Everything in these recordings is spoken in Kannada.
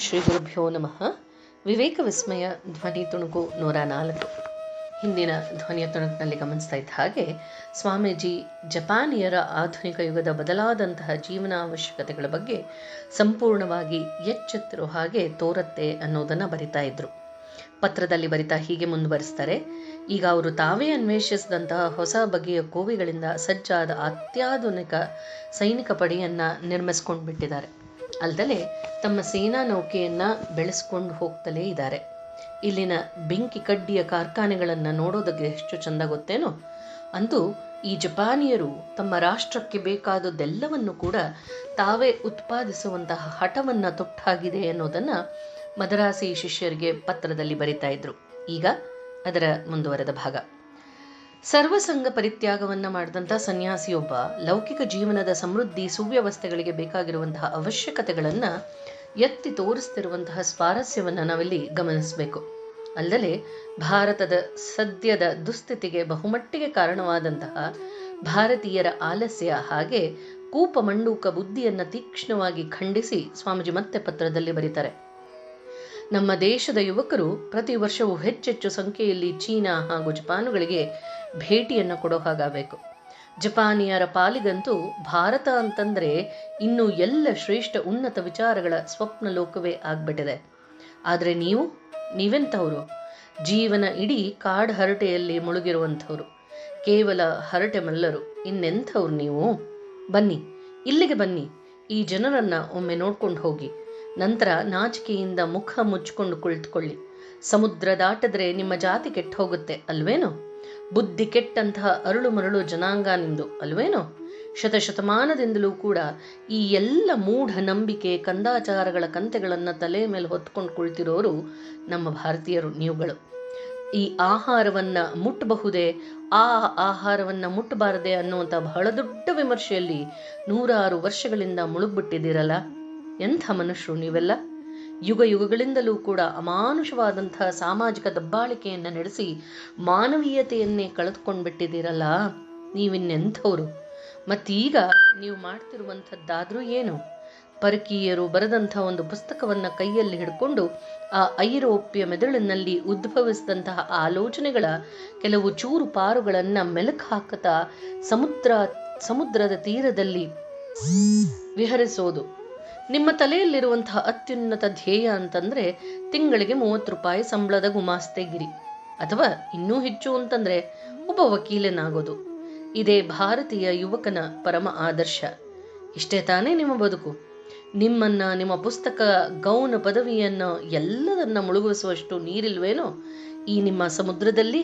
ಶ್ರೀ ಗುರುಭ್ಯೋ ನಮಃ. ವಿವೇಕ ವಿಸ್ಮಯ ಧ್ವನಿ ತುಣುಕು ನೂರ ನಾಲ್ಕು. ಹಿಂದಿನ ಧ್ವನಿಯ ತುಣುಕಿನಲ್ಲಿ ಗಮನಿಸ್ತಾ ಇದ್ದ ಹಾಗೆ ಸ್ವಾಮೀಜಿ, ಜಪಾನಿಯರ ಆಧುನಿಕ ಯುಗದ ಬದಲಾದಂತಹ ಜೀವನ ಅವಶ್ಯಕತೆಗಳ ಬಗ್ಗೆ ಸಂಪೂರ್ಣವಾಗಿ ಎಚ್ಚೆತ್ತಿರೋ ಹಾಗೆ ತೋರತ್ತೆ ಅನ್ನೋದನ್ನು ಬರಿತಾ ಇದ್ರು. ಪತ್ರದಲ್ಲಿ ಬರಿತಾ ಹೀಗೆ ಮುಂದುವರಿಸ್ತಾರೆ, ಈಗ ಅವರು ತಾವೇ ಅನ್ವೇಷಿಸಿದಂತಹ ಹೊಸ ಬಗೆಯ ಕೋವಿಗಳಿಂದ ಸಜ್ಜಾದ ಅತ್ಯಾಧುನಿಕ ಸೈನಿಕ ಪಡೆಯನ್ನು ನಿರ್ಮಿಸ್ಕೊಂಡು ಬಿಟ್ಟಿದ್ದಾರೆ ಅಲ್ಲದೆ ತಮ್ಮ ಸೇನಾ ನೌಕೆಯನ್ನ ಬೆಳೆಸ್ಕೊಂಡು ಹೋಗ್ತಲೇ ಇದ್ದಾರೆ. ಇಲ್ಲಿನ ಬೆಂಕಿ ಕಡ್ಡಿಯ ಕಾರ್ಖಾನೆಗಳನ್ನು ನೋಡೋದಕ್ಕೆ ಎಷ್ಟು ಚಂದ ಗೊತ್ತೇನೋ? ಅಂತೂ ಈ ಜಪಾನಿಯರು ತಮ್ಮ ರಾಷ್ಟ್ರಕ್ಕೆ ಬೇಕಾದದ್ದೆಲ್ಲವನ್ನು ಕೂಡ ತಾವೇ ಉತ್ಪಾದಿಸುವಂತಹ ಹಠವನ್ನು ತೊಟ್ಟಾಗಿದೆ ಅನ್ನೋದನ್ನ ಮದರಾಸಿ ಶಿಷ್ಯರಿಗೆ ಪತ್ರದಲ್ಲಿ ಬರಿತಾ ಇದ್ರು. ಈಗ ಅದರ ಮುಂದುವರೆದ ಭಾಗ. ಸರ್ವಸಂಗ ಪರಿತ್ಯಾಗವನ್ನು ಮಾಡಿದಂಥ ಸನ್ಯಾಸಿಯೊಬ್ಬ ಲೌಕಿಕ ಜೀವನದ ಸಮೃದ್ಧಿ ಸುವ್ಯವಸ್ಥೆಗಳಿಗೆ ಬೇಕಾಗಿರುವಂತಹ ಅವಶ್ಯಕತೆಗಳನ್ನು ಎತ್ತಿ ತೋರಿಸ್ತಿರುವಂತಹ ಸ್ವಾರಸ್ಯವನ್ನು ನಾವಿಲ್ಲಿ ಗಮನಿಸಬೇಕು. ಅಲ್ಲದೆ ಭಾರತದ ಸದ್ಯದ ದುಸ್ಥಿತಿಗೆ ಬಹುಮಟ್ಟಿಗೆ ಕಾರಣವಾದಂತಹ ಭಾರತೀಯರ ಆಲಸ್ಯ ಹಾಗೆ ಕೂಪ ಮಂಡೂಕ ಬುದ್ಧಿಯನ್ನ ತೀಕ್ಷ್ಣವಾಗಿ ಖಂಡಿಸಿ ಸ್ವಾಮೀಜಿ ಮತ್ತೆ ಪತ್ರದಲ್ಲಿ ಬರೀತಾರೆ. ನಮ್ಮ ದೇಶದ ಯುವಕರು ಪ್ರತಿ ವರ್ಷವೂ ಹೆಚ್ಚೆಚ್ಚು ಸಂಖ್ಯೆಯಲ್ಲಿ ಚೀನಾ ಹಾಗೂ ಜಪಾನುಗಳಿಗೆ ಭೇಟಿಯನ್ನು ಕೊಡೋ ಹಾಗಾಗಬೇಕು. ಜಪಾನಿಯರ ಪಾಲಿಗಂತೂ ಭಾರತ ಅಂತಂದರೆ ಇನ್ನು ಎಲ್ಲ ಶ್ರೇಷ್ಠ ಉನ್ನತ ವಿಚಾರಗಳ ಸ್ವಪ್ನ ಲೋಕವೇ ಆಗ್ಬಿಟ್ಟಿದೆ. ಆದರೆ ನೀವು? ನೀವೆಂಥವ್ರು? ಜೀವನ ಇಡೀ ಕಾಡ್ ಹರಟೆಯಲ್ಲಿ ಮುಳುಗಿರುವಂಥವ್ರು. ಕೇವಲ ಹರಟೆ ಮಲ್ಲರು. ಇನ್ನೆಂಥವ್ರು ನೀವು? ಬನ್ನಿ, ಇಲ್ಲಿಗೆ ಬನ್ನಿ. ಈ ಜನರನ್ನು ಒಮ್ಮೆ ನೋಡ್ಕೊಂಡು ಹೋಗಿ. ನಂತರ ನಾಚಿಕೆಯಿಂದ ಮುಖ ಮುಚ್ಚಿಕೊಂಡು ಕುಳಿತುಕೊಳ್ಳಿ. ಸಮುದ್ರ ದಾಟಿದ್ರೆ ನಿಮ್ಮ ಜಾತಿ ಕೆಟ್ಟ ಹೋಗುತ್ತೆ, ಅಲ್ವೇನೋ? ಬುದ್ಧಿ ಕೆಟ್ಟಂತಹ ಅರಳು ಮರಳು ಜನಾಂಗ ನಿಂದು ಅಲ್ವೇನೋ? ಶತಶತಮಾನದಿಂದಲೂ ಕೂಡ ಈ ಎಲ್ಲ ಮೂಢ ನಂಬಿಕೆ ಕಂದಾಚಾರಗಳ ಕಂತೆಗಳನ್ನು ತಲೆ ಮೇಲೆ ಹೊತ್ಕೊಂಡು ಕುಳಿತಿರೋರು ನಮ್ಮ ಭಾರತೀಯರು, ನೀವುಗಳು. ಈ ಆಹಾರವನ್ನ ಮುಟ್ಟಬಹುದೇ ಆ ಆಹಾರವನ್ನ ಮುಟ್ಟಬಾರದೆ ಅನ್ನುವಂಥ ಬಹಳ ದೊಡ್ಡ ವಿಮರ್ಶೆಯಲ್ಲಿ ನೂರಾರು ವರ್ಷಗಳಿಂದ ಮುಳುಗ್ಬಿಟ್ಟಿದ್ದೀರಲ್ಲ? ಎಂಥ ಮನುಷ್ಯರು ನೀವೆಲ್ಲ? ಯುಗ ಯುಗಗಳಿಂದಲೂ ಕೂಡ ಅಮಾನುಷವಾದಂತಹ ಸಾಮಾಜಿಕ ದಬ್ಬಾಳಿಕೆಯನ್ನು ನಡೆಸಿ ಮಾನವೀಯತೆಯನ್ನೇ ಕಳೆದುಕೊಂಡು ಬಿಟ್ಟಿದ್ದೀರಲ್ಲ ನೀವಿನ್ನೆಂಥವ್ರು? ಮತ್ತೀಗ ನೀವು ಮಾಡ್ತಿರುವಂಥದ್ದಾದರೂ ಏನು? ಪರಕೀಯರು ಬರೆದಂಥ ಒಂದು ಪುಸ್ತಕವನ್ನ ಕೈಯಲ್ಲಿ ಹಿಡ್ಕೊಂಡು ಆ ಐರೋಪ್ಯ ಮೆದುಳಿನಲ್ಲಿ ಉದ್ಭವಿಸಿದಂತಹ ಆಲೋಚನೆಗಳ ಕೆಲವು ಚೂರು ಪಾರುಗಳನ್ನು ಮೆಲುಕು ಹಾಕುತ್ತಾ ಸಮುದ್ರ, ಸಮುದ್ರದ ತೀರದಲ್ಲಿ ವಿಹರಿಸೋದು. ನಿಮ್ಮ ತಲೆಯಲ್ಲಿರುವಂತಹ ಅತ್ಯುನ್ನತ ಧ್ಯೇಯ ಅಂತಂದ್ರೆ ತಿಂಗಳಿಗೆ ಮೂವತ್ತು ರೂಪಾಯಿ ಸಂಬಳದ ಗುಮಾಸ್ತೆಗಿರಿ ಅಥವಾ ಇನ್ನೂ ಹೆಚ್ಚು ಅಂತಂದ್ರೆ ಒಬ್ಬ ವಕೀಲನಾಗೋದು. ಇದೇ ಭಾರತೀಯ ಯುವಕನ ಪರಮ ಆದರ್ಶ. ಇಷ್ಟೇ ತಾನೇ ನಿಮ್ಮ ಬದುಕು. ನಿಮ್ಮನ್ನ, ನಿಮ್ಮ ಪುಸ್ತಕ ಗೌನ ಪದವಿಯನ್ನ ಎಲ್ಲದನ್ನ ಮುಳುಗಿಸುವಷ್ಟು ನೀರಿಲ್ವೇನೋ ಈ ನಿಮ್ಮ ಸಮುದ್ರದಲ್ಲಿ?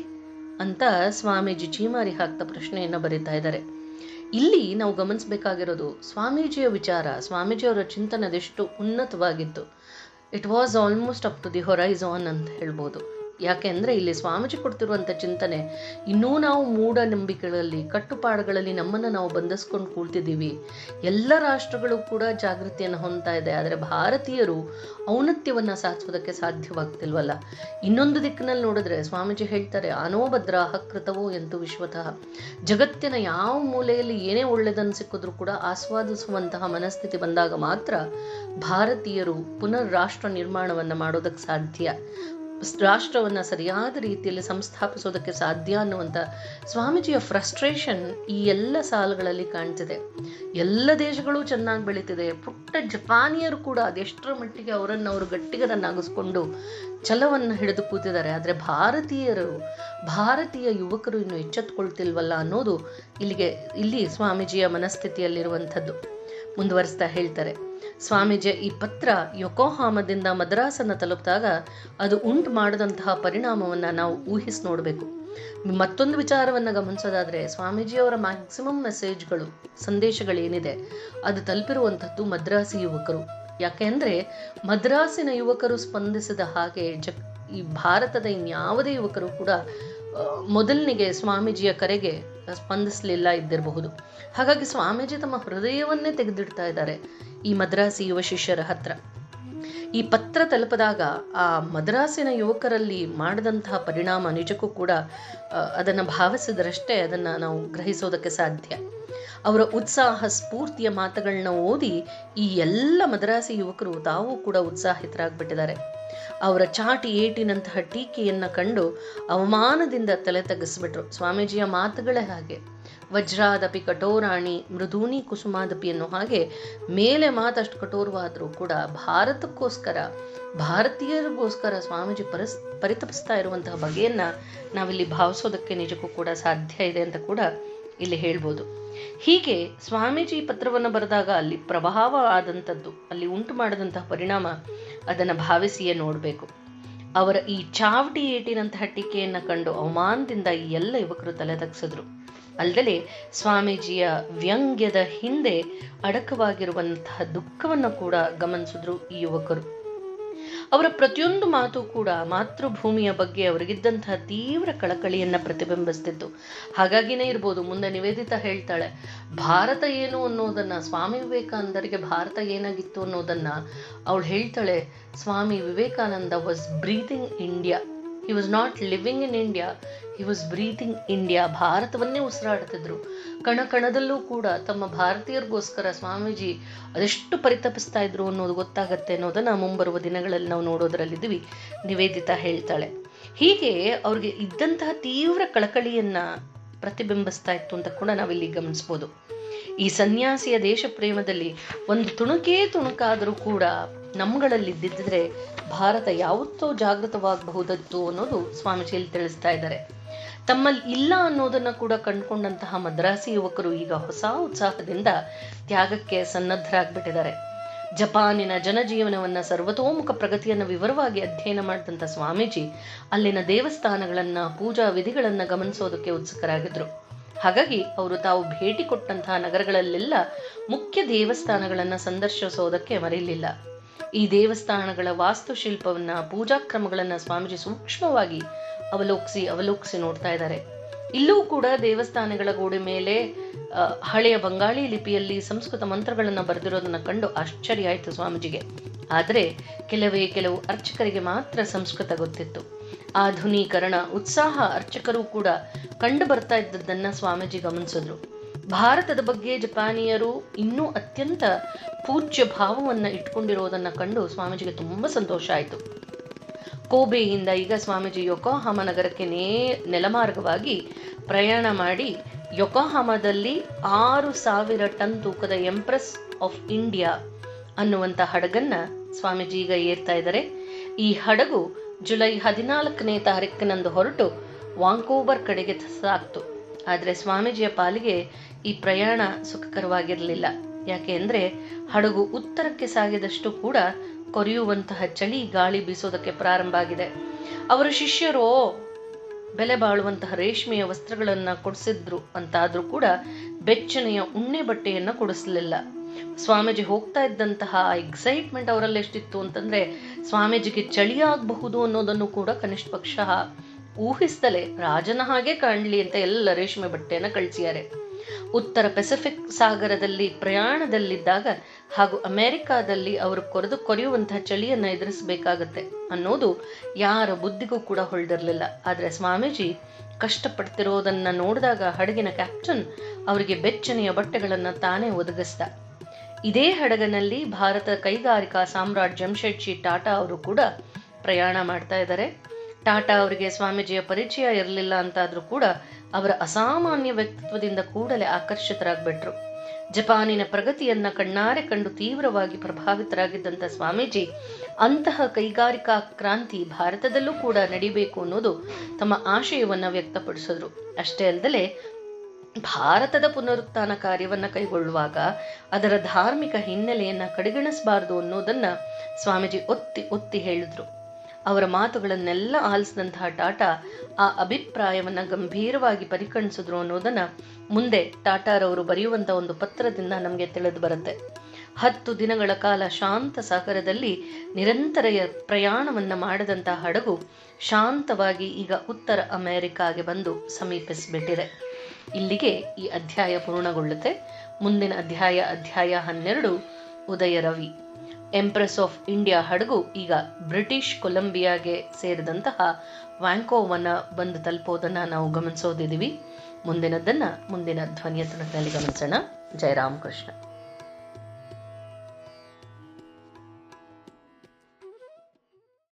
ಅಂತ ಸ್ವಾಮೀಜಿ ಚೀಮಾರಿ ಹಾಕ್ತ ಪ್ರಶ್ನೆಯನ್ನ ಬರೀತಾ ಇದ್ದಾರೆ. ಇಲ್ಲಿ ನಾವು ಗಮನಿಸಬೇಕಾಗಿರೋದು ಸ್ವಾಮೀಜಿಯ ವಿಚಾರ, ಸ್ವಾಮೀಜಿಯವರ ಚಿಂತನೆ ಅದೆಷ್ಟು ಉನ್ನತವಾಗಿತ್ತು. It was almost up to the horizon ಅಂತ ಹೇಳ್ಬೋದು. ಯಾಕೆಂದ್ರೆ ಇಲ್ಲಿ ಸ್ವಾಮೀಜಿ ಕೊಡ್ತಿರುವಂಥ ಚಿಂತನೆ, ಇನ್ನೂ ನಾವು ಮೂಢನಂಬಿಕೆಗಳಲ್ಲಿ, ಕಟ್ಟುಪಾಡುಗಳಲ್ಲಿ ನಮ್ಮನ್ನು ನಾವು ಬಂಧಿಸ್ಕೊಂಡು ಕೂಳ್ತಿದ್ದೀವಿ. ಎಲ್ಲ ರಾಷ್ಟ್ರಗಳು ಕೂಡ ಜಾಗೃತಿಯನ್ನು ಹೊಂದ್ತಾ ಇದೆ, ಆದರೆ ಭಾರತೀಯರು ಔನತ್ಯವನ್ನು ಸಾಧಿಸೋದಕ್ಕೆ ಸಾಧ್ಯವಾಗ್ತಿಲ್ವಲ್ಲ? ಇನ್ನೊಂದು ದಿಕ್ಕಿನಲ್ಲಿ ನೋಡಿದ್ರೆ ಸ್ವಾಮೀಜಿ ಹೇಳ್ತಾರೆ ಅನೋಭದ್ರ ಕೃತವೋ ಎಂದು ವಿಶ್ವತಃ. ಜಗತ್ತಿನ ಯಾವ ಮೂಲೆಯಲ್ಲಿ ಏನೇ ಒಳ್ಳೆದನ್ನು ಸಿಕ್ಕಿದ್ರೂ ಕೂಡ ಆಸ್ವಾದಿಸುವಂತಹ ಮನಸ್ಥಿತಿ ಬಂದಾಗ ಮಾತ್ರ ಭಾರತೀಯರು ಪುನರ್ ರಾಷ್ಟ್ರ ನಿರ್ಮಾಣವನ್ನು ಮಾಡೋದಕ್ಕೆ ಸಾಧ್ಯ. ರಾಷ್ಟ್ರವನ್ನು ಸರಿಯಾದ ರೀತಿಯಲ್ಲಿ ಸಂಸ್ಥಾಪಿಸೋದಕ್ಕೆ ಸಾಧ್ಯ ಅನ್ನುವಂಥ ಸ್ವಾಮೀಜಿಯ ಫ್ರಸ್ಟ್ರೇಷನ್ ಈ ಎಲ್ಲ ಸಾಲುಗಳಲ್ಲಿ ಕಾಣ್ತಿದೆ. ಎಲ್ಲ ದೇಶಗಳು ಚೆನ್ನಾಗಿ ಬೆಳೀತಿದೆ. ಪುಟ್ಟ ಜಪಾನಿಯರು ಕೂಡ ಅದೆಷ್ಟರ ಮಟ್ಟಿಗೆ ಅವರನ್ನು ಅವರು ಗಟ್ಟಿಗರನ್ನಾಗಿಸ್ಕೊಂಡು ಛಲವನ್ನು ಹಿಡಿದು ಕೂತಿದ್ದಾರೆ. ಆದರೆ ಭಾರತೀಯರು, ಭಾರತೀಯ ಯುವಕರು ಇನ್ನು ಎಚ್ಚೆತ್ತುಕೊಳ್ತಿಲ್ವಲ್ಲ ಅನ್ನೋದು ಇಲ್ಲಿಗೆ, ಇಲ್ಲಿ ಸ್ವಾಮೀಜಿಯ ಮನಸ್ಥಿತಿಯಲ್ಲಿರುವಂಥದ್ದು. ಮುಂದುವರಿಸ್ತಾ ಹೇಳ್ತಾರೆ. ಸ್ವಾಮೀಜಿ ಈ ಪತ್ರ ಯೊಕೋಹಾಮದಿಂದ ಮದ್ರಾಸನ್ನು ತಲುಪಿದಾಗ ಅದು ಉಂಟು ಮಾಡಿದಂತಹ ಪರಿಣಾಮವನ್ನು ನಾವು ಊಹಿಸಿ ನೋಡಬೇಕು. ಮತ್ತೊಂದು ವಿಚಾರವನ್ನು ಗಮನಿಸೋದಾದ್ರೆ ಸ್ವಾಮೀಜಿಯವರ ಮ್ಯಾಕ್ಸಿಮಮ್ ಮೆಸೇಜ್ಗಳು ಸಂದೇಶಗಳೇನಿದೆ, ಅದು ತಲುಪಿರುವಂಥದ್ದು ಮದ್ರಾಸಿ ಯುವಕರು. ಯಾಕೆಂದ್ರೆ ಮದ್ರಾಸಿನ ಯುವಕರು ಸ್ಪಂದಿಸಿದ ಹಾಗೆ ಈ ಭಾರತದ ಇನ್ಯಾವುದೇ ಯುವಕರು ಕೂಡ ಮೊದಲನಿಗೆ ಸ್ವಾಮೀಜಿಯ ಕರೆಗೆ ಸ್ಪಂದಿಸಲಿಲ್ಲ ಇದ್ದಿರಬಹುದು. ಹಾಗಾಗಿ ಸ್ವಾಮೀಜಿ ತಮ್ಮ ಹೃದಯವನ್ನೇ ತೆಗೆದಿಡ್ತಾ ಇದ್ದಾರೆ ಈ ಮದ್ರಾಸಿ ಯುವ ಶಿಷ್ಯರ ಹತ್ರ. ಈ ಪತ್ರ ತಲುಪದಾಗ ಆ ಮದ್ರಾಸಿನ ಯುವಕರಲ್ಲಿ ಮಾಡಿದಂತಹ ಪರಿಣಾಮ ನಿಜಕ್ಕೂ ಕೂಡ ಅದನ್ನು ಭಾವಿಸಿದರಷ್ಟೇ ಅದನ್ನ ನಾವು ಗ್ರಹಿಸೋದಕ್ಕೆ ಸಾಧ್ಯ. ಅವರ ಉತ್ಸಾಹ ಸ್ಫೂರ್ತಿಯ ಮಾತುಗಳನ್ನ ಓದಿ ಈ ಎಲ್ಲ ಮದ್ರಾಸಿ ಯುವಕರು ತಾವು ಕೂಡ ಉತ್ಸಾಹಿತರಾಗ್ಬಿಟ್ಟಿದ್ದಾರೆ. ಅವರ ಚಾಟಿ ಏಟಿನಂತಹ ಟೀಕೆಯನ್ನು ಕಂಡು ಅವಮಾನದಿಂದ ತಲೆ ತಗ್ಗಿಸ್ಬಿಟ್ರು. ಸ್ವಾಮೀಜಿಯ ಮಾತುಗಳೇ ಹಾಗೆ. ವಜ್ರಾದಪಿ ಕಠೋರಾಣಿ, ಮೃದೂನಿ ಕುಸುಮಾದಪಿ ಅನ್ನೋ ಹಾಗೆ ಮೇಲೆ ಮಾತಷ್ಟು ಕಠೋರವಾದರೂ ಕೂಡ ಭಾರತಕ್ಕೋಸ್ಕರ, ಭಾರತೀಯರಿಗೋಸ್ಕರ ಸ್ವಾಮೀಜಿ ಪರಿಸ್, ಪರಿತಪಿಸ್ತಾ ಇರುವಂತಹ ಬಗೆಯನ್ನು ನಾವಿಲ್ಲಿ ಭಾವಿಸೋದಕ್ಕೆ ನಿಜಕ್ಕೂ ಕೂಡ ಸಾಧ್ಯ ಇದೆ ಅಂತ ಕೂಡ ಇಲ್ಲಿ ಹೇಳ್ಬೋದು. ಹೀಗೆ ಸ್ವಾಮೀಜಿ ಪತ್ರವನ್ನು ಬರೆದಾಗ ಅಲ್ಲಿ ಪ್ರಭಾವ ಆದಂಥದ್ದು, ಅಲ್ಲಿ ಉಂಟು ಮಾಡಿದಂತಹ ಪರಿಣಾಮ ಅದನ್ನು ಭಾವಿಸಿಯೇ ನೋಡಬೇಕು. ಅವರ ಈ ಚಾವಟಿ ಏಟಿನಂತಹ ಟೀಕೆಯನ್ನ ಕಂಡು ಅವಮಾನದಿಂದ ಈ ಎಲ್ಲ ಯುವಕರು ತಲೆ ತಗ್ಸಿದ್ರು. ಅಲ್ಲದೆ ಸ್ವಾಮೀಜಿಯ ವ್ಯಂಗ್ಯದ ಹಿಂದೆ ಅಡಕವಾಗಿರುವಂತಹ ದುಃಖವನ್ನು ಕೂಡ ಗಮನಿಸಿದ್ರು ಈ ಯುವಕರು. ಅವರ ಪ್ರತಿಯೊಂದು ಮಾತು ಕೂಡ ಮಾತೃಭೂಮಿಯ ಬಗ್ಗೆ ಅವರಿಗಿದ್ದಂತಹ ತೀವ್ರ ಕಳಕಳಿಯನ್ನ ಪ್ರತಿಬಿಂಬಿಸ್ತಿತ್ತು. ಹಾಗಾಗಿನೇ ಇರ್ಬೋದು, ಮುಂದೆ ನಿವೇದಿತ ಹೇಳ್ತಾಳೆ, ಭಾರತ ಏನು ಅನ್ನೋದನ್ನ, ಸ್ವಾಮಿ ವಿವೇಕಾನಂದರಿಗೆ ಭಾರತ ಏನಾಗಿತ್ತು ಅನ್ನೋದನ್ನ, ಅವಳು ಹೇಳ್ತಾಳೆ, Swami Vivekananda was breathing India. He was not living in India he was breathing India ಭಾರತವನ್ನೇ ಉಸಿರಾಡ್ತಿದ್ರು ಕಣ ಕಣದಲ್ಲೂ ಕೂಡ ತಮ್ಮ ಭಾರತೀಯರಿಗೋಸ್ಕರ ಸ್ವಾಮೀಜಿ ಅದೆಷ್ಟು ಪರಿತಪಿಸ್ತಾ ಇದ್ರು ಅನ್ನೋದು ಗೊತ್ತಾಗತ್ತೆ ಅನ್ನೋದನ್ನು ಮುಂಬರುವ ದಿನಗಳಲ್ಲಿ ನಾವು ನೋಡೋದ್ರಲ್ಲಿದ್ದೀವಿ. ನಿವೇದಿತಾ ಹೇಳ್ತಾಳೆ. ಹೀಗೆ ಅವ್ರಿಗೆ ಇದ್ದಂತಹ ತೀವ್ರ ಕಳಕಳಿಯನ್ನು ಪ್ರತಿಬಿಂಬಿಸ್ತಾ ಇತ್ತು ಅಂತ ಕೂಡ ನಾವಿಲ್ಲಿ ಗಮನಿಸ್ಬೋದು. ಈ ಸನ್ಯಾಸಿಯ ದೇಶ ಪ್ರೇಮದಲ್ಲಿ ಒಂದು ತುಣುಕೇ ತುಣುಕಾದರೂ ಕೂಡ ನಮ್ಗಳಲ್ಲಿ ಇದ್ದಿದ್ರೆ ಭಾರತ ಯಾವತ್ತೋ ಜಾಗೃತವಾಗಬಹುದತ್ತು ಅನ್ನೋದು ಸ್ವಾಮೀಜಿಯಲ್ಲಿ ತಿಳಿಸ್ತಾ ಇದ್ದಾರೆ. ತಮ್ಮಲ್ಲಿ ಇಲ್ಲ ಅನ್ನೋದನ್ನ ಕೂಡ ಕಂಡುಕೊಂಡಂತಹ ಮದ್ರಾಸಿ ಯುವಕರು ಈಗ ಹೊಸ ಉತ್ಸಾಹದಿಂದ ತ್ಯಾಗಕ್ಕೆ ಸನ್ನದ್ಧರಾಗ್ಬಿಟ್ಟಿದ್ದಾರೆ. ಜಪಾನಿನ ಜನಜೀವನವನ್ನ ಸರ್ವತೋಮುಖ ಪ್ರಗತಿಯನ್ನ ವಿವರವಾಗಿ ಅಧ್ಯಯನ ಮಾಡಿದಂಥ ಸ್ವಾಮೀಜಿ ಅಲ್ಲಿನ ದೇವಸ್ಥಾನಗಳನ್ನ, ಪೂಜಾ ವಿಧಿಗಳನ್ನ ಗಮನಿಸೋದಕ್ಕೆ ಉತ್ಸುಕರಾಗಿದ್ರು. ಹಾಗಾಗಿ ಅವರು ತಾವು ಭೇಟಿ ಕೊಟ್ಟಂತಹ ನಗರಗಳಲ್ಲೆಲ್ಲ ಮುಖ್ಯ ದೇವಸ್ಥಾನಗಳನ್ನ ಸಂದರ್ಶಿಸೋದಕ್ಕೆ ಮರೆಯಲಿಲ್ಲ ಈ ದೇವಸ್ಥಾನಗಳ ವಾಸ್ತುಶಿಲ್ಪವನ್ನ ಪೂಜಾ ಕ್ರಮಗಳನ್ನ ಸ್ವಾಮೀಜಿ ಸೂಕ್ಷ್ಮವಾಗಿ ಅವಲೋಕಿಸಿ ಅವಲೋಕಿಸಿ ನೋಡ್ತಾ ಇದ್ದಾರೆ. ಇಲ್ಲೂ ಕೂಡ ದೇವಸ್ಥಾನಗಳ ಗೋಡೆ ಮೇಲೆ ಹಳೆಯ ಬಂಗಾಳಿ ಲಿಪಿಯಲ್ಲಿ ಸಂಸ್ಕೃತ ಮಂತ್ರಗಳನ್ನ ಬರೆದಿರೋದನ್ನ ಕಂಡು ಆಶ್ಚರ್ಯ ಆಯಿತು ಸ್ವಾಮೀಜಿಗೆ. ಆದರೆ ಕೆಲವೇ ಕೆಲವು ಅರ್ಚಕರಿಗೆ ಮಾತ್ರ ಸಂಸ್ಕೃತ ಗೊತ್ತಿತ್ತು. ಆಧುನೀಕರಣ, ಉತ್ಸಾಹ ಅರ್ಚಕರು ಕೂಡ ಕಂಡು ಬರ್ತಾ ಇದ್ದದ್ದನ್ನ ಸ್ವಾಮೀಜಿ ಗಮನಿಸಿದ್ರು. ಭಾರತದ ಬಗ್ಗೆ ಜಪಾನಿಯರು ಇನ್ನೂ ಅತ್ಯಂತ ಪೂಜ್ಯ ಭಾವವನ್ನು ಇಟ್ಕೊಂಡಿರೋದನ್ನು ಕಂಡು ಸ್ವಾಮೀಜಿಗೆ ತುಂಬಾ ಸಂತೋಷ ಆಯಿತು. ಕೋಬೆಯಿಂದ ಈಗ ಸ್ವಾಮೀಜಿ ಯೊಕೋಹಾಮ ನಗರಕ್ಕೆ ನೇ, ನೆಲಮಾರ್ಗವಾಗಿ ಪ್ರಯಾಣ ಮಾಡಿ ಯೊಕೋಹಾಮದಲ್ಲಿ ಆರು ಸಾವಿರ ಟನ್ ತೂಕದ ಎಂಪ್ರೆಸ್ ಆಫ್ ಇಂಡಿಯಾ ಅನ್ನುವಂಥ ಹಡಗನ್ನ ಸ್ವಾಮೀಜಿ ಈಗ ಏರ್ತಾ ಇದ್ದಾರೆ. ಈ ಹಡಗು ಜುಲೈ ಹದಿನಾಲ್ಕನೇ ತಾರೀಕಿನಂದು ಹೊರಟು ವಾಂಕೋಬರ್ ಕಡೆಗೆ ಸಾಕ್ತು. ಆದರೆ ಸ್ವಾಮೀಜಿಯ ಪಾಲಿಗೆ ಈ ಪ್ರಯಾಣ ಸುಖಕರವಾಗಿರಲಿಲ್ಲ. ಯಾಕೆ ಅಂದರೆ ಹಡಗು ಉತ್ತರಕ್ಕೆ ಸಾಗಿದಷ್ಟು ಕೂಡ ಕೊರೆಯುವಂತಹ ಚಳಿ ಗಾಳಿ ಬೀಸೋದಕ್ಕೆ ಪ್ರಾರಂಭ ಆಗಿದೆ. ಅವರ ಶಿಷ್ಯರು ಬೆಲೆ ಬಾಳುವಂತಹ ರೇಷ್ಮೆಯ ವಸ್ತ್ರಗಳನ್ನ ಕೊಡಿಸಿದ್ರು ಅಂತಾದ್ರೂ ಕೂಡ ಬೆಚ್ಚನೆಯ ಉಣ್ಣೆ ಬಟ್ಟೆಯನ್ನ ಕೊಡಿಸ್ಲಿಲ್ಲ. ಸ್ವಾಮೀಜಿ ಹೋಗ್ತಾ ಇದ್ದಂತಹ ಎಕ್ಸೈಟ್ಮೆಂಟ್ ಅವರಲ್ಲಿ ಎಷ್ಟಿತ್ತು ಅಂತಂದ್ರೆ, ಸ್ವಾಮೀಜಿಗೆ ಚಳಿ ಆಗಬಹುದು ಅನ್ನೋದನ್ನು ಕೂಡ ಕನಿಷ್ಠ ಪಕ್ಷ ಊಹಿಸ್ತಲೇ ರಾಜನ ಹಾಗೆ ಕಾಣ್ಲಿ ಅಂತ ಎಲ್ಲ ರೇಷ್ಮೆ ಬಟ್ಟೆಯನ್ನ ಕಳಿಸಿದ್ದಾರೆ ಉತ್ತರ ಪೆಸಿಫಿಕ್ ಸಾಗರದಲ್ಲಿ ಪ್ರಯಾಣದಲ್ಲಿದ್ದಾಗ ಹಾಗೂ ಅಮೆರಿಕಾದಲ್ಲಿ ಅವರು ಕೊರೆದು ಕೊರೆಯುವಂತಹ ಚಳಿಯನ್ನು ಎದುರಿಸಬೇಕಾಗತ್ತೆ ಅನ್ನೋದು ಯಾರ ಬುದ್ಧಿಗೂ ಕೂಡ ಹೊಳ್ದಿರಲಿಲ್ಲ ಆದರೆ ಸ್ವಾಮೀಜಿ ಕಷ್ಟಪಡ್ತಿರೋದನ್ನು ನೋಡಿದಾಗ ಹಡಗಿನ ಕ್ಯಾಪ್ಟನ್ ಅವರಿಗೆ ಬೆಚ್ಚನೆಯ ಬಟ್ಟೆಗಳನ್ನು ತಾನೇ ಒದಗಿಸ್ದ. ಇದೇ ಹಡಗನಲ್ಲಿ ಭಾರತ ಕೈಗಾರಿಕಾ ಸಾಮ್ರಾಟ್ ಜಮ್ಶೆಡ್ಜಿ ಟಾಟಾ ಅವರು ಕೂಡ ಪ್ರಯಾಣ ಮಾಡ್ತಾ ಇದ್ದಾರೆ. ಟಾಟಾ ಅವರಿಗೆ ಸ್ವಾಮೀಜಿಯ ಪರಿಚಯ ಇರಲಿಲ್ಲ ಅಂತಾದರೂ ಕೂಡ ಅವರ ಅಸಾಮಾನ್ಯ ವ್ಯಕ್ತಿತ್ವದಿಂದ ಕೂಡಲೇ ಆಕರ್ಷಿತರಾಗ್ಬಿಟ್ರು. ಜಪಾನಿನ ಪ್ರಗತಿಯನ್ನ ಕಣ್ಣಾರೆ ಕಂಡು ತೀವ್ರವಾಗಿ ಪ್ರಭಾವಿತರಾಗಿದ್ದಂಥ ಸ್ವಾಮೀಜಿ, ಅಂತಹ ಕೈಗಾರಿಕಾ ಕ್ರಾಂತಿ ಭಾರತದಲ್ಲೂ ಕೂಡ ನಡಿಬೇಕು ಅನ್ನೋದು ತಮ್ಮ ಆಶಯವನ್ನ ವ್ಯಕ್ತಪಡಿಸಿದ್ರು. ಅಷ್ಟೇ ಅಲ್ಲದೆ ಭಾರತದ ಪುನರುತ್ಥಾನ ಕಾರ್ಯವನ್ನ ಕೈಗೊಳ್ಳುವಾಗ ಅದರ ಧಾರ್ಮಿಕ ಹಿನ್ನೆಲೆಯನ್ನ ಕಡೆಗಣಿಸಬಾರದು ಅನ್ನೋದನ್ನ ಸ್ವಾಮೀಜಿ ಒತ್ತಿ ಒತ್ತಿ ಹೇಳಿದ್ರು. ಅವರ ಮಾತುಗಳನ್ನೆಲ್ಲ ಆಲಿಸಿದಂತಹ ಟಾಟಾ ಆ ಅಭಿಪ್ರಾಯವನ್ನು ಗಂಭೀರವಾಗಿ ಪರಿಗಣಿಸಿದ್ರು ಅನ್ನೋದನ್ನು ಮುಂದೆ ಟಾಟಾರವರು ಬರೆಯುವಂಥ ಒಂದು ಪತ್ರದಿಂದ ನಮಗೆ ತಿಳಿದು ಬರುತ್ತೆ. ಹತ್ತು ದಿನಗಳ ಕಾಲ ಶಾಂತ ಸಾಗರದಲ್ಲಿ ನಿರಂತರ ಪ್ರಯಾಣವನ್ನು ಮಾಡದಂತಹ ಹಡಗು ಶಾಂತವಾಗಿ ಈಗ ಉತ್ತರ ಅಮೆರಿಕಾಗೆ ಬಂದು ಸಮೀಪಿಸಿಬಿಟ್ಟಿದೆ. ಇಲ್ಲಿಗೆ ಈ ಅಧ್ಯಾಯ ಪೂರ್ಣಗೊಳ್ಳುತ್ತೆ. ಮುಂದಿನ ಅಧ್ಯಾಯ ಅಧ್ಯಾಯ ಹನ್ನೆರಡು, ಉದಯ ರವಿ. ಎಂಪ್ರೆಸ್ ಆಫ್ ಇಂಡಿಯಾ ಹಡಗು ಈಗ ಬ್ರಿಟಿಷ್ ಕೊಲಂಬಿಯಾಗೆ ಸೇರಿದಂತಹ ವ್ಯಾಂಕೋವನ್ನ ಬಂದು ತಲುಪೋದನ್ನು ನಾವು ಗಮನಿಸೋದಿದ್ದೀವಿ. ಮುಂದಿನದನ್ನು, ಮುಂದಿನ ಧ್ವನಿಯ ತನಕದಲ್ಲಿ ಗಮನಿಸೋಣ. ಜಯರಾಮ್ ಕೃಷ್ಣ